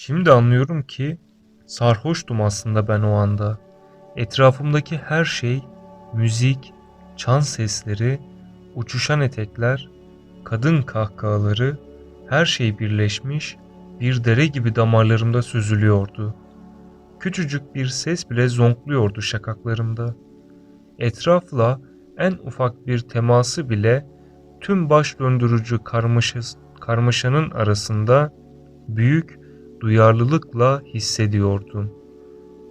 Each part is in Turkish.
Şimdi anlıyorum ki sarhoştum aslında ben o anda. Etrafımdaki her şey, müzik, çan sesleri, uçuşan etekler, kadın kahkahaları, her şey birleşmiş, bir dere gibi damarlarımda süzülüyordu. Küçücük bir ses bile zonkluyordu şakaklarımda. Etrafla en ufak bir teması bile tüm baş döndürücü karmaşas- karmaşanın arasında büyük duyarlılıkla hissediyordum.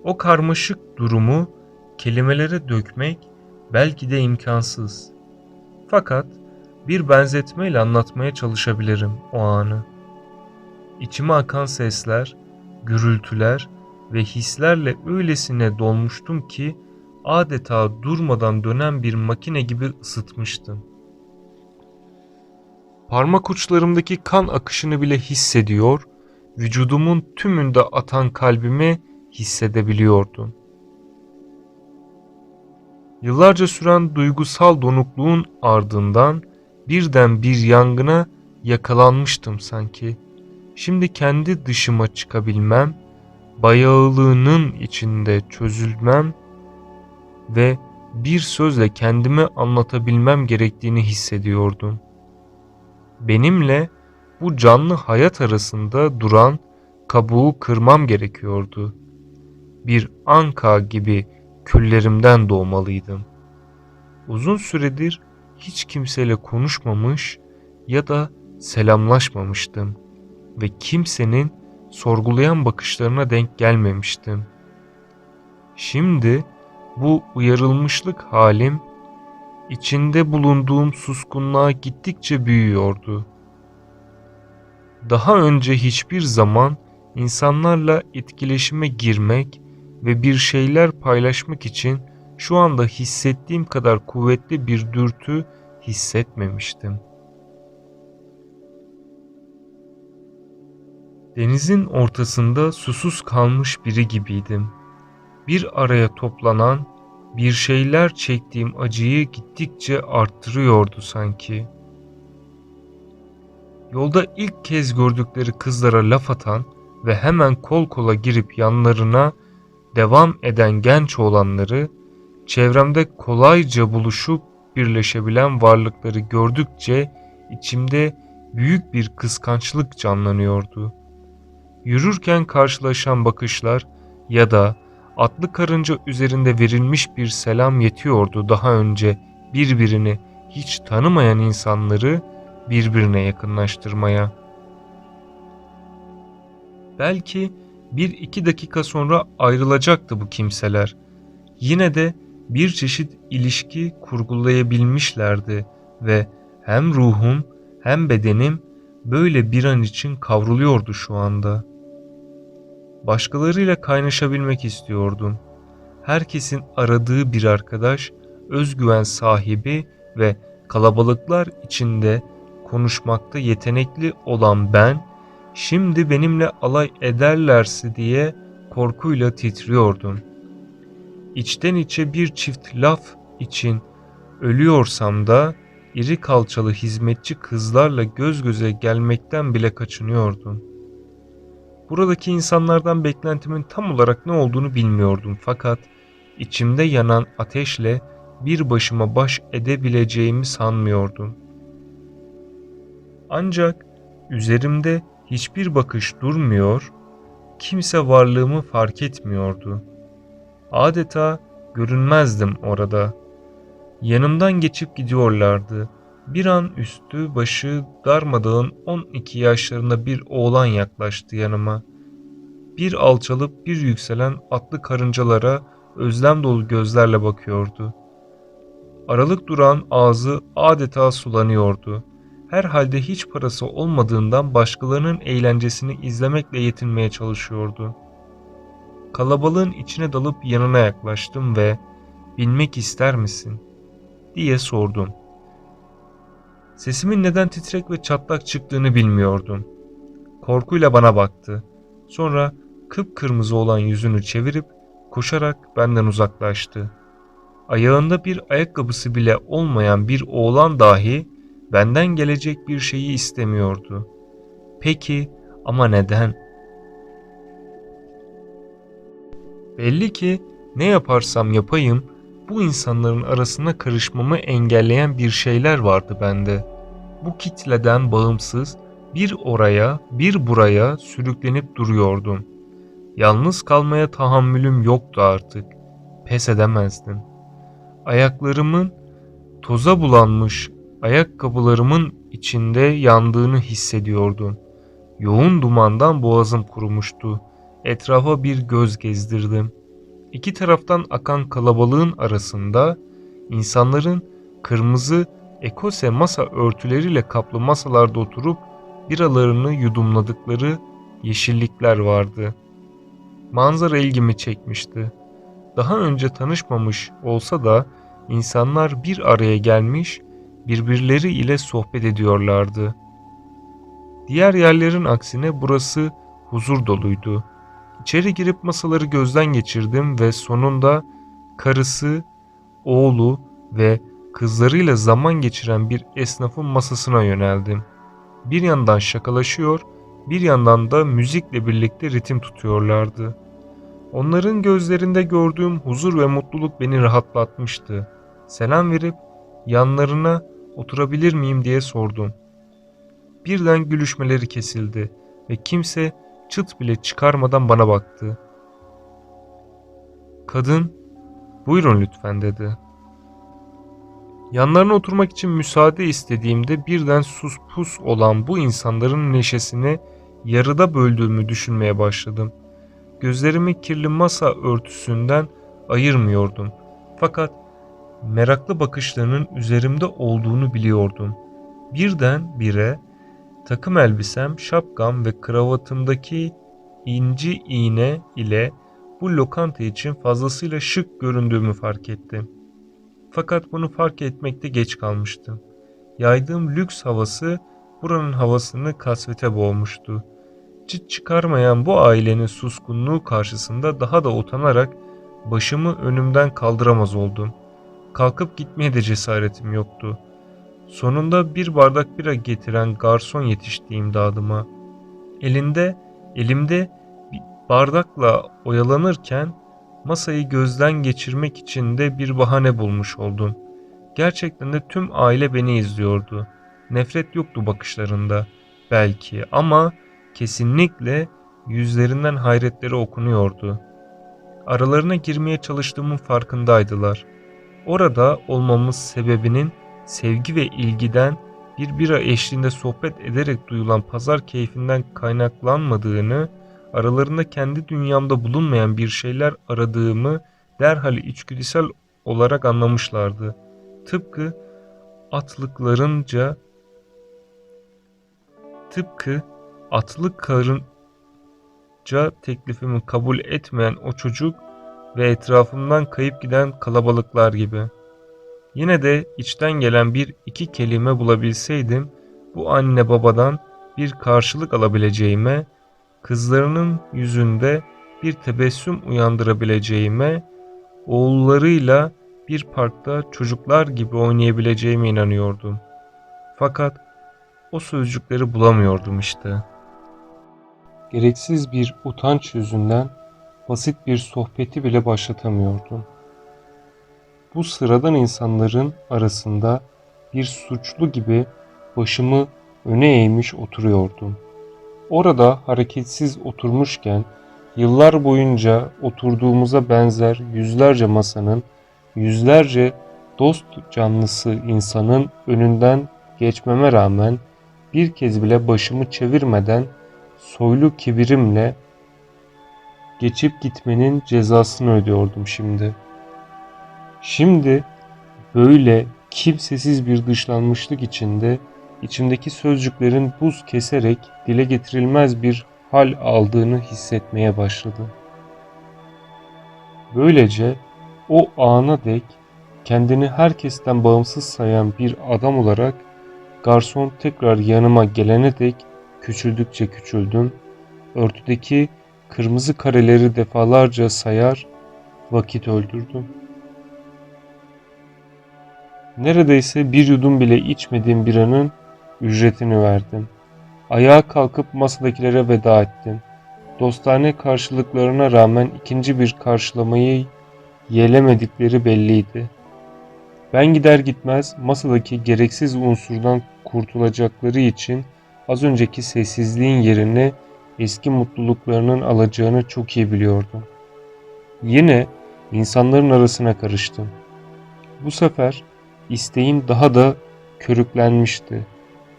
O karmaşık durumu kelimelere dökmek belki de imkansız. Fakat bir benzetmeyle anlatmaya çalışabilirim o anı. İçime akan sesler, gürültüler ve hislerle öylesine dolmuştum ki adeta durmadan dönen bir makine gibi ısıtmıştım. Parmak uçlarımdaki kan akışını bile hissediyor, vücudumun tümünde atan kalbimi hissedebiliyordum. Yıllarca süren duygusal donukluğun ardından birden bir yangına yakalanmıştım sanki. Şimdi kendi dışıma çıkabilmem, bayağılığının içinde çözülmem ve bir sözle kendime anlatabilmem gerektiğini hissediyordum. Benimle bu canlı hayat arasında duran kabuğu kırmam gerekiyordu. Bir anka gibi küllerimden doğmalıydım. Uzun süredir hiç kimseyle konuşmamış ya da selamlaşmamıştım ve kimsenin sorgulayan bakışlarına denk gelmemiştim. Şimdi bu uyarılmışlık halim içinde bulunduğum suskunluğa gittikçe büyüyordu. Daha önce hiçbir zaman insanlarla etkileşime girmek ve bir şeyler paylaşmak için şu anda hissettiğim kadar kuvvetli bir dürtü hissetmemiştim. Denizin ortasında susuz kalmış biri gibiydim. Bir araya toplanan, bir şeyler çektiğim acıyı gittikçe arttırıyordu sanki. Yolda ilk kez gördükleri kızlara laf atan ve hemen kol kola girip yanlarına devam eden genç olanları, çevremde kolayca buluşup birleşebilen varlıkları gördükçe içimde büyük bir kıskançlık canlanıyordu. Yürürken karşılaşan bakışlar ya da atlı karınca üzerinde verilmiş bir selam yetiyordu daha önce birbirini hiç tanımayan insanları birbirine yakınlaştırmaya. Belki bir iki dakika sonra ayrılacaktı bu kimseler. Yine de bir çeşit ilişki kurgulayabilmişlerdi ve hem ruhum hem bedenim böyle bir an için kavruluyordu şu anda. Başkalarıyla kaynaşabilmek istiyordum. Herkesin aradığı bir arkadaş, özgüven sahibi ve kalabalıklar içinde konuşmakta yetenekli olan ben, şimdi benimle alay ederlerse diye korkuyla titriyordum. İçten içe bir çift laf için ölüyorsam da iri kalçalı hizmetçi kızlarla göz göze gelmekten bile kaçınıyordum. Buradaki insanlardan beklentimin tam olarak ne olduğunu bilmiyordum fakat içimde yanan ateşle bir başıma baş edebileceğimi sanmıyordum. Ancak üzerimde hiçbir bakış durmuyor, kimse varlığımı fark etmiyordu. Adeta görünmezdim orada. Yanımdan geçip gidiyorlardı. Bir an üstü başı darmadağın 12 yaşlarında bir oğlan yaklaştı yanıma. Bir alçalıp bir yükselen atlı karıncalara özlem dolu gözlerle bakıyordu. Aralık duran ağzı adeta sulanıyordu. Herhalde hiç parası olmadığından başkalarının eğlencesini izlemekle yetinmeye çalışıyordu. Kalabalığın içine dalıp yanına yaklaştım ve "Bilmek ister misin?" diye sordum. Sesimin neden titrek ve çatlak çıktığını bilmiyordum. Korkuyla bana baktı. Sonra kıpkırmızı olan yüzünü çevirip koşarak benden uzaklaştı. Ayağında bir ayakkabısı bile olmayan bir oğlan dahi benden gelecek bir şeyi istemiyordu. Peki ama neden? Belli ki ne yaparsam yapayım bu insanların arasına karışmamı engelleyen bir şeyler vardı bende. Bu kitleden bağımsız bir oraya bir buraya sürüklenip duruyordum. Yalnız kalmaya tahammülüm yoktu artık. Pes edemezdim. Ayaklarımın toza bulanmış ayakkabılarımın içinde yandığını hissediyordum. Yoğun dumandan boğazım kurumuştu. Etrafa bir göz gezdirdim. İki taraftan akan kalabalığın arasında insanların kırmızı ekose masa örtüleriyle kaplı masalarda oturup biralarını yudumladıkları yeşillikler vardı. Manzara ilgimi çekmişti. Daha önce tanışmamış olsa da insanlar bir araya gelmiş, birbirleri ile sohbet ediyorlardı. Diğer yerlerin aksine burası huzur doluydu. İçeri girip masaları gözden geçirdim ve sonunda karısı, oğlu ve kızlarıyla zaman geçiren bir esnafın masasına yöneldim. Bir yandan şakalaşıyor, bir yandan da müzikle birlikte ritim tutuyorlardı. Onların gözlerinde gördüğüm huzur ve mutluluk beni rahatlatmıştı. Selam verip yanlarına oturabilir miyim diye sordum. Birden gülüşmeleri kesildi ve kimse çıt bile çıkarmadan bana baktı. Kadın, buyurun lütfen dedi. Yanlarına oturmak için müsaade istediğimde birden sus pus olan bu insanların neşesini yarıda böldüğümü düşünmeye başladım. Gözlerimi kirli masa örtüsünden ayırmıyordum. Fakat meraklı bakışlarının üzerimde olduğunu biliyordum. Birden bire takım elbisem, şapkam ve kravatımdaki inci iğne ile bu lokanta için fazlasıyla şık göründüğümü fark ettim. Fakat bunu fark etmekte geç kalmıştım. Yaydığım lüks havası buranın havasını kasvete boğmuştu. Çıt çıkarmayan bu ailenin suskunluğu karşısında daha da utanarak başımı önümden kaldıramaz oldum. Kalkıp gitmeye de cesaretim yoktu. Sonunda bir bardak bira getiren garson yetişti imdadıma. Elinde, elimde bir bardakla oyalanırken masayı gözden geçirmek için de bir bahane bulmuş oldum. Gerçekten de tüm aile beni izliyordu. Nefret yoktu bakışlarında belki ama kesinlikle yüzlerinden hayretleri okunuyordu. Aralarına girmeye çalıştığımın farkındaydılar. Orada olmamız sebebinin sevgi ve ilgiden bir bira eşliğinde sohbet ederek duyulan pazar keyfinden kaynaklanmadığını, aralarında kendi dünyamda bulunmayan bir şeyler aradığımı derhal içgüdüsel olarak anlamışlardı. Tıpkı atlıklarınca tıpkı atlık karınca teklifimi kabul etmeyen o çocuk ve etrafımdan kayıp giden kalabalıklar gibi.'' Yine de içten gelen bir iki kelime bulabilseydim bu anne babadan bir karşılık alabileceğime, kızlarının yüzünde bir tebessüm uyandırabileceğime, oğullarıyla bir parkta çocuklar gibi oynayabileceğime inanıyordum. Fakat o sözcükleri bulamıyordum işte. Gereksiz bir utanç yüzünden basit bir sohbeti bile başlatamıyordum bu sıradan insanların arasında bir suçlu gibi başımı öne eğmiş oturuyordum. Orada hareketsiz oturmuşken yıllar boyunca oturduğumuza benzer yüzlerce masanın, yüzlerce dost canlısı insanın önünden geçmeme rağmen bir kez bile başımı çevirmeden soylu kibirimle geçip gitmenin cezasını ödüyordum şimdi.'' Şimdi böyle kimsesiz bir dışlanmışlık içinde içimdeki sözcüklerin buz keserek dile getirilmez bir hal aldığını hissetmeye başladım. Böylece o ana dek kendini herkesten bağımsız sayan bir adam olarak garson tekrar yanıma gelene dek küçüldükçe küçüldüm. Örtüdeki kırmızı kareleri defalarca sayar, vakit öldürdüm. Neredeyse bir yudum bile içmediğim biranın ücretini verdim. Ayağa kalkıp masadakilere veda ettim. dostane karşılıklarına rağmen ikinci bir karşılamayı yelemedikleri belliydi. Ben gider gitmez masadaki gereksiz unsurdan kurtulacakları için az önceki sessizliğin yerini eski mutluluklarının alacağını çok iyi biliyordum. Yine insanların arasına karıştım. Bu sefer isteğim daha da körüklenmişti.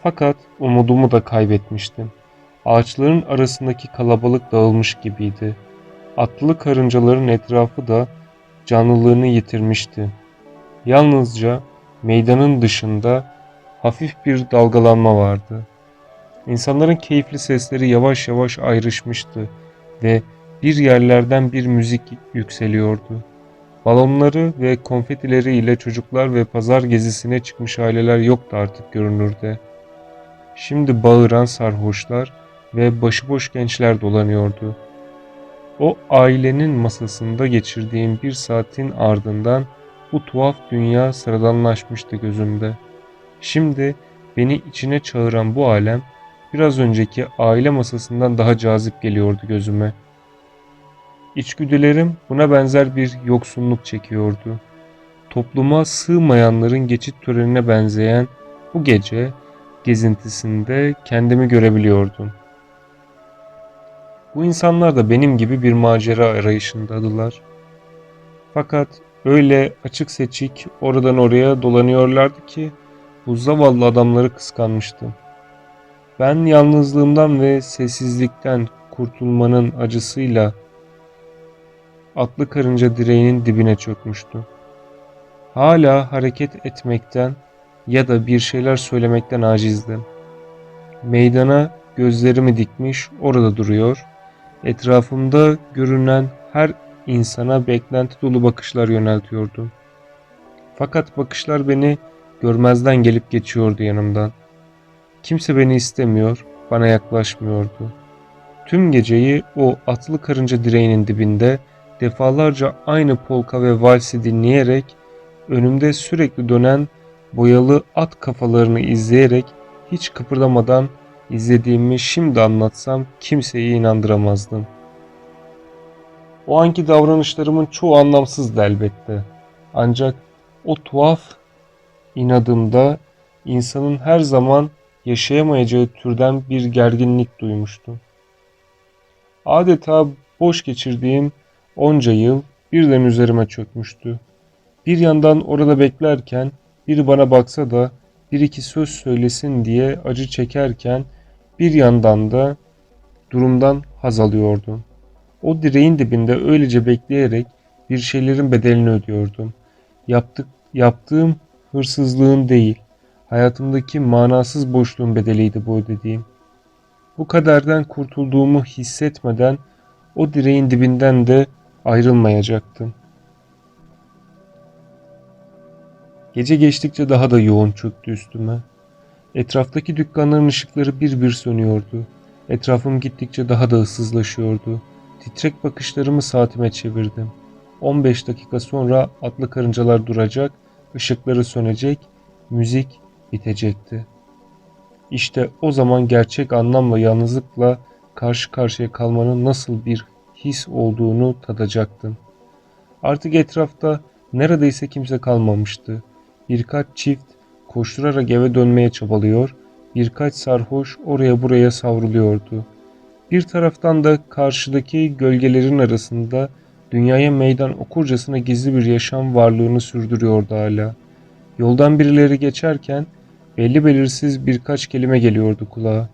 Fakat umudumu da kaybetmiştim. Ağaçların arasındaki kalabalık dağılmış gibiydi. Atlı karıncaların etrafı da canlılığını yitirmişti. Yalnızca meydanın dışında hafif bir dalgalanma vardı. İnsanların keyifli sesleri yavaş yavaş ayrışmıştı ve bir yerlerden bir müzik yükseliyordu. Balonları ve konfetileri ile çocuklar ve pazar gezisine çıkmış aileler yoktu artık görünürde. Şimdi bağıran sarhoşlar ve başıboş gençler dolanıyordu. O ailenin masasında geçirdiğim bir saatin ardından bu tuhaf dünya sıradanlaşmıştı gözümde. Şimdi beni içine çağıran bu alem biraz önceki aile masasından daha cazip geliyordu gözüme. İçgüdülerim buna benzer bir yoksunluk çekiyordu. Topluma sığmayanların geçit törenine benzeyen bu gece gezintisinde kendimi görebiliyordum. Bu insanlar da benim gibi bir macera arayışındadılar. Fakat öyle açık seçik oradan oraya dolanıyorlardı ki bu zavallı adamları kıskanmıştım. Ben yalnızlığımdan ve sessizlikten kurtulmanın acısıyla atlı karınca direğinin dibine çökmüştü. Hala hareket etmekten ya da bir şeyler söylemekten acizdim. Meydana gözlerimi dikmiş orada duruyor, etrafımda görünen her insana beklenti dolu bakışlar yöneltiyordum. Fakat bakışlar beni görmezden gelip geçiyordu yanımdan. Kimse beni istemiyor, bana yaklaşmıyordu. Tüm geceyi o atlı karınca direğinin dibinde defalarca aynı polka ve valsi dinleyerek önümde sürekli dönen boyalı at kafalarını izleyerek hiç kıpırdamadan izlediğimi şimdi anlatsam kimseyi inandıramazdım. O anki davranışlarımın çoğu anlamsızdı elbette. Ancak o tuhaf inadımda insanın her zaman yaşayamayacağı türden bir gerginlik duymuştum. Adeta boş geçirdiğim onca yıl birden üzerime çökmüştü. Bir yandan orada beklerken biri bana baksa da bir iki söz söylesin diye acı çekerken bir yandan da durumdan haz alıyordum. O direğin dibinde öylece bekleyerek bir şeylerin bedelini ödüyordum. Yaptık, yaptığım hırsızlığın değil, hayatımdaki manasız boşluğun bedeliydi bu ödediğim. Bu kaderden kurtulduğumu hissetmeden o direğin dibinden de ayrılmayacaktım. Gece geçtikçe daha da yoğun çöktü üstüme. Etraftaki dükkanların ışıkları bir bir sönüyordu. Etrafım gittikçe daha da ıssızlaşıyordu. Titrek bakışlarımı saatime çevirdim. 15 dakika sonra atlı karıncalar duracak, ışıkları sönecek, müzik bitecekti. İşte o zaman gerçek anlamla yalnızlıkla karşı karşıya kalmanın nasıl bir his olduğunu tadacaktım. Artık etrafta neredeyse kimse kalmamıştı. Birkaç çift koşturarak eve dönmeye çabalıyor, birkaç sarhoş oraya buraya savruluyordu. Bir taraftan da karşıdaki gölgelerin arasında dünyaya meydan okurcasına gizli bir yaşam varlığını sürdürüyordu hala. Yoldan birileri geçerken belli belirsiz birkaç kelime geliyordu kulağa.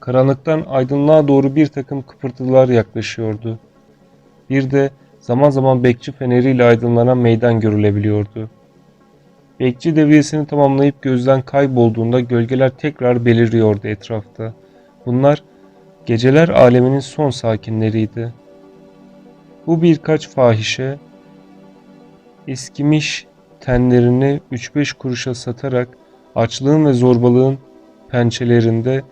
Karanlıktan aydınlığa doğru bir takım kıpırtılar yaklaşıyordu. Bir de zaman zaman bekçi feneriyle aydınlanan meydan görülebiliyordu. Bekçi devriyesini tamamlayıp gözden kaybolduğunda gölgeler tekrar beliriyordu etrafta. Bunlar geceler aleminin son sakinleriydi. Bu birkaç fahişe eskimiş tenlerini 3-5 kuruşa satarak açlığın ve zorbalığın pençelerinde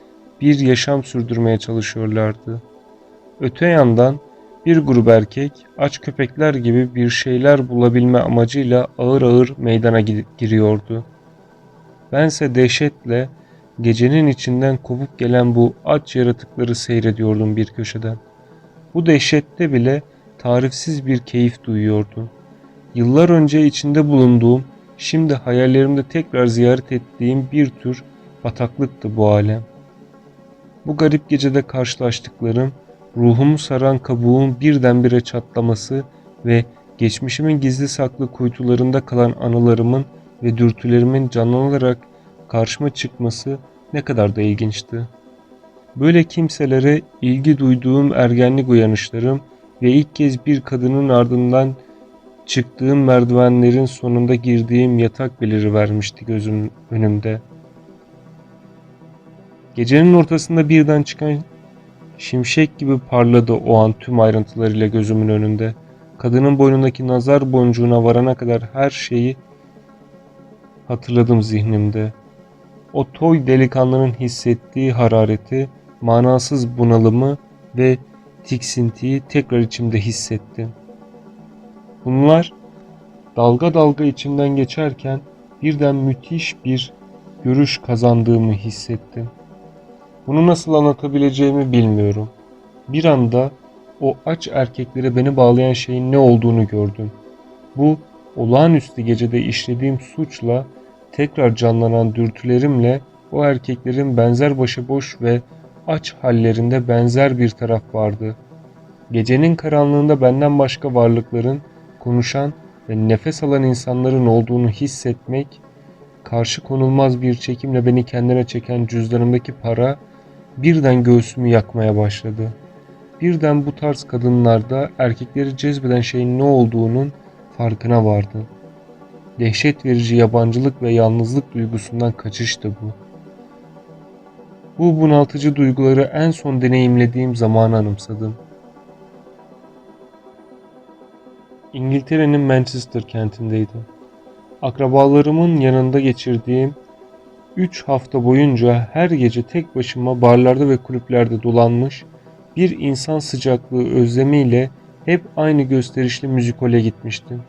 bir yaşam sürdürmeye çalışıyorlardı. Öte yandan bir grup erkek aç köpekler gibi bir şeyler bulabilme amacıyla ağır ağır meydana giriyordu. Bense dehşetle gecenin içinden kopup gelen bu aç yaratıkları seyrediyordum bir köşeden. Bu dehşette bile tarifsiz bir keyif duyuyordum. Yıllar önce içinde bulunduğum, şimdi hayallerimde tekrar ziyaret ettiğim bir tür bataklıktı bu alem. Bu garip gecede karşılaştıklarım, ruhumu saran kabuğun birdenbire çatlaması ve geçmişimin gizli saklı kuytularında kalan anılarımın ve dürtülerimin canlanarak karşıma çıkması ne kadar da ilginçti. Böyle kimselere ilgi duyduğum ergenlik uyanışlarım ve ilk kez bir kadının ardından çıktığım merdivenlerin sonunda girdiğim yatak beliri vermişti gözüm önümde. Gecenin ortasında birden çıkan şimşek gibi parladı o an tüm ayrıntılarıyla gözümün önünde. Kadının boynundaki nazar boncuğuna varana kadar her şeyi hatırladım zihnimde. O toy delikanlının hissettiği harareti, manasız bunalımı ve tiksintiyi tekrar içimde hissettim. Bunlar dalga dalga içimden geçerken birden müthiş bir görüş kazandığımı hissettim. Bunu nasıl anlatabileceğimi bilmiyorum. Bir anda o aç erkeklere beni bağlayan şeyin ne olduğunu gördüm. Bu olağanüstü gecede işlediğim suçla tekrar canlanan dürtülerimle o erkeklerin benzer başıboş ve aç hallerinde benzer bir taraf vardı. Gecenin karanlığında benden başka varlıkların, konuşan ve nefes alan insanların olduğunu hissetmek, karşı konulmaz bir çekimle beni kendine çeken cüzdanımdaki para birden göğsümü yakmaya başladı. Birden bu tarz kadınlarda erkekleri cezbeden şeyin ne olduğunun farkına vardı. Dehşet verici yabancılık ve yalnızlık duygusundan kaçıştı bu. Bu bunaltıcı duyguları en son deneyimlediğim zamanı anımsadım. İngiltere'nin Manchester kentindeydim. Akrabalarımın yanında geçirdiğim 3 hafta boyunca her gece tek başıma barlarda ve kulüplerde dolanmış bir insan sıcaklığı özlemiyle hep aynı gösterişli müzikole gitmiştim.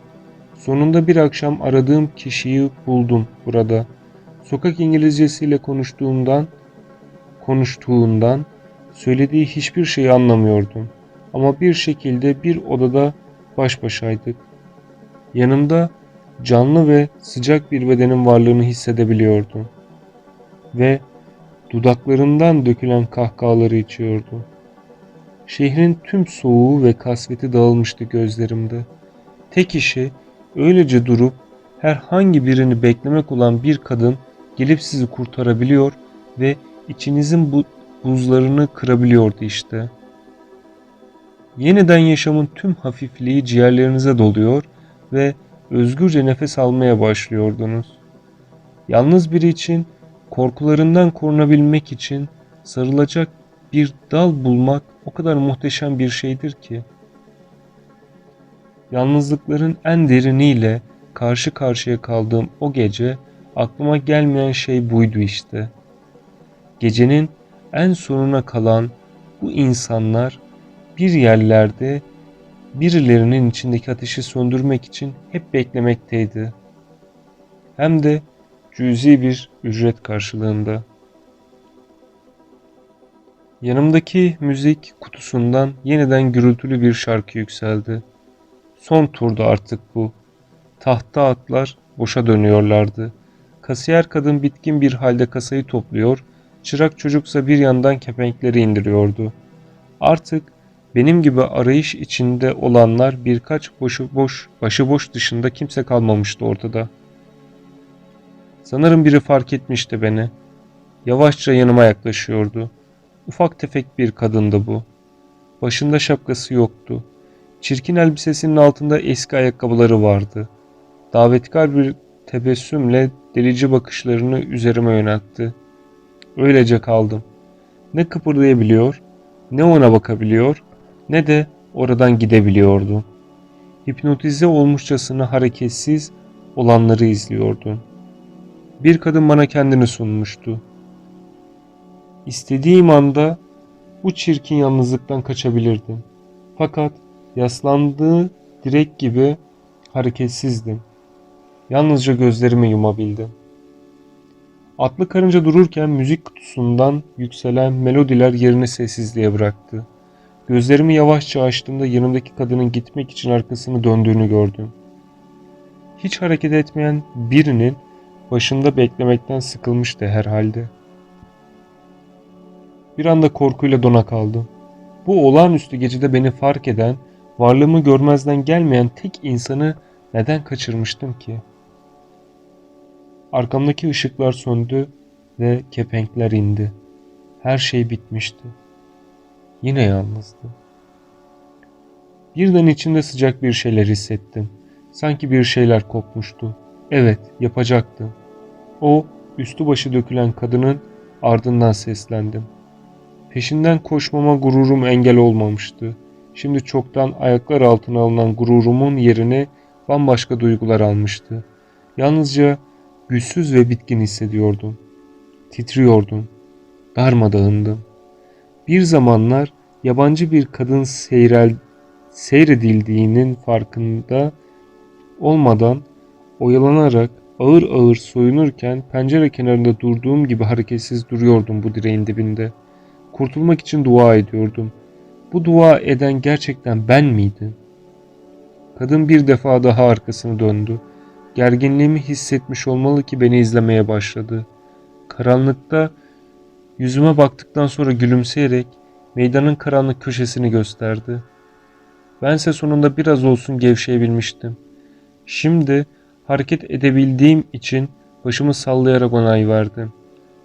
Sonunda bir akşam aradığım kişiyi buldum burada. Sokak İngilizcesiyle konuştuğumdan, konuştuğundan söylediği hiçbir şeyi anlamıyordum. Ama bir şekilde bir odada baş başaydık. Yanımda canlı ve sıcak bir bedenin varlığını hissedebiliyordum. Ve dudaklarından dökülen kahkahaları içiyordu. Şehrin tüm soğuğu ve kasveti dağılmıştı gözlerimde. Tek işi öylece durup herhangi birini beklemek olan bir kadın gelip sizi kurtarabiliyor ve içinizin bu buzlarını kırabiliyordu işte. Yeniden yaşamın tüm hafifliği ciğerlerinize doluyor ve özgürce nefes almaya başlıyordunuz. Yalnız biri için korkularından korunabilmek için sarılacak bir dal bulmak o kadar muhteşem bir şeydir ki. Yalnızlıkların en deriniyle karşı karşıya kaldığım o gece aklıma gelmeyen şey buydu işte. Gecenin en sonuna kalan bu insanlar bir yerlerde birilerinin içindeki ateşi söndürmek için hep beklemekteydi. Hem de cüzi bir ücret karşılığında. Yanımdaki müzik kutusundan yeniden gürültülü bir şarkı yükseldi. Son turdu artık bu. Tahta atlar boşa dönüyorlardı. Kasiyer kadın bitkin bir halde kasayı topluyor, çırak çocuksa bir yandan kepenkleri indiriyordu. Artık benim gibi arayış içinde olanlar birkaç boşu boş, başıboş dışında kimse kalmamıştı ortada. Sanırım biri fark etmişti beni. Yavaşça yanıma yaklaşıyordu. Ufak tefek bir kadındı bu. Başında şapkası yoktu. Çirkin elbisesinin altında eski ayakkabıları vardı. Davetkar bir tebessümle delici bakışlarını üzerime yöneltti. Öylece kaldım. Ne kıpırdayabiliyor, ne ona bakabiliyor, ne de oradan gidebiliyordum. Hipnotize olmuşçasına hareketsiz olanları izliyordum. Bir kadın bana kendini sunmuştu. İstediğim anda bu çirkin yalnızlıktan kaçabilirdim. Fakat yaslandığı direk gibi hareketsizdim. Yalnızca gözlerimi yumabildim. Atlı karınca dururken müzik kutusundan yükselen melodiler yerini sessizliğe bıraktı. Gözlerimi yavaşça açtığımda yanımdaki kadının gitmek için arkasını döndüğünü gördüm. Hiç hareket etmeyen birinin başında beklemekten sıkılmıştı herhalde. Bir anda korkuyla dona kaldım. Bu olağanüstü gecede beni fark eden, varlığımı görmezden gelmeyen tek insanı neden kaçırmıştım ki? Arkamdaki ışıklar söndü ve kepenkler indi. Her şey bitmişti. Yine yalnızdı. Birden içimde sıcak bir şeyler hissettim. Sanki bir şeyler kopmuştu. Evet, yapacaktım. O, üstü başı dökülen kadının ardından seslendim. Peşinden koşmama gururum engel olmamıştı. Şimdi çoktan ayaklar altına alınan gururumun yerini bambaşka duygular almıştı. Yalnızca güçsüz ve bitkin hissediyordum. Titriyordum. Darmadağındım. Bir zamanlar yabancı bir kadın seyrel, seyredildiğinin farkında olmadan oyalanarak ağır ağır soyunurken pencere kenarında durduğum gibi hareketsiz duruyordum bu direğin dibinde. Kurtulmak için dua ediyordum. Bu dua eden gerçekten ben miydim? Kadın bir defa daha arkasını döndü. Gerginliğimi hissetmiş olmalı ki beni izlemeye başladı. Karanlıkta yüzüme baktıktan sonra gülümseyerek meydanın karanlık köşesini gösterdi. Bense sonunda biraz olsun gevşeyebilmiştim. Şimdi hareket edebildiğim için başımı sallayarak onay verdim.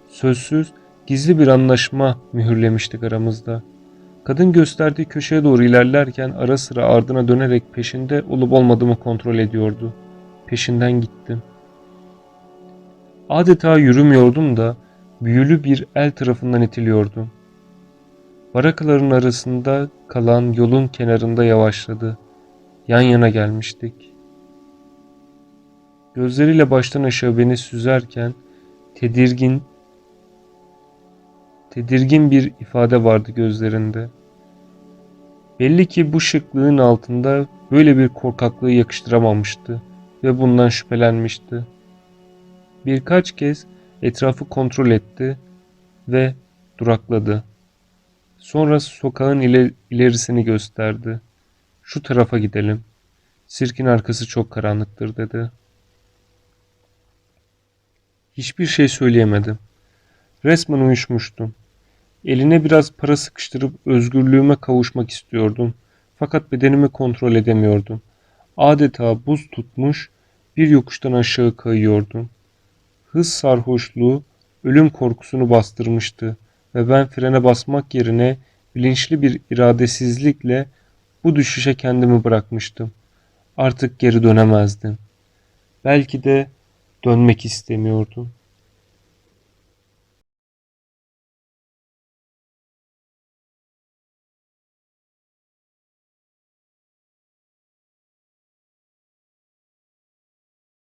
Sözsüz, gizli bir anlaşma mühürlemiştik aramızda. Kadın gösterdiği köşeye doğru ilerlerken ara sıra ardına dönerek peşinde olup olmadığımı kontrol ediyordu. Peşinden gittim. Adeta yürümüyordum da büyülü bir el tarafından itiliyordum. Barakaların arasında kalan yolun kenarında yavaşladı. Yan yana gelmiştik. Gözleriyle baştan aşağı beni süzerken tedirgin tedirgin bir ifade vardı gözlerinde. Belli ki bu şıklığın altında böyle bir korkaklığı yakıştıramamıştı ve bundan şüphelenmişti. Birkaç kez etrafı kontrol etti ve durakladı. Sonra sokağın iler ilerisini gösterdi. Şu tarafa gidelim. Sirkin arkası çok karanlıktır dedi. Hiçbir şey söyleyemedim. Resmen uyuşmuştum. Eline biraz para sıkıştırıp özgürlüğüme kavuşmak istiyordum. Fakat bedenimi kontrol edemiyordum. Adeta buz tutmuş bir yokuştan aşağı kayıyordum. Hız sarhoşluğu ölüm korkusunu bastırmıştı ve ben frene basmak yerine bilinçli bir iradesizlikle bu düşüşe kendimi bırakmıştım. Artık geri dönemezdim. Belki de dönmek istemiyordum.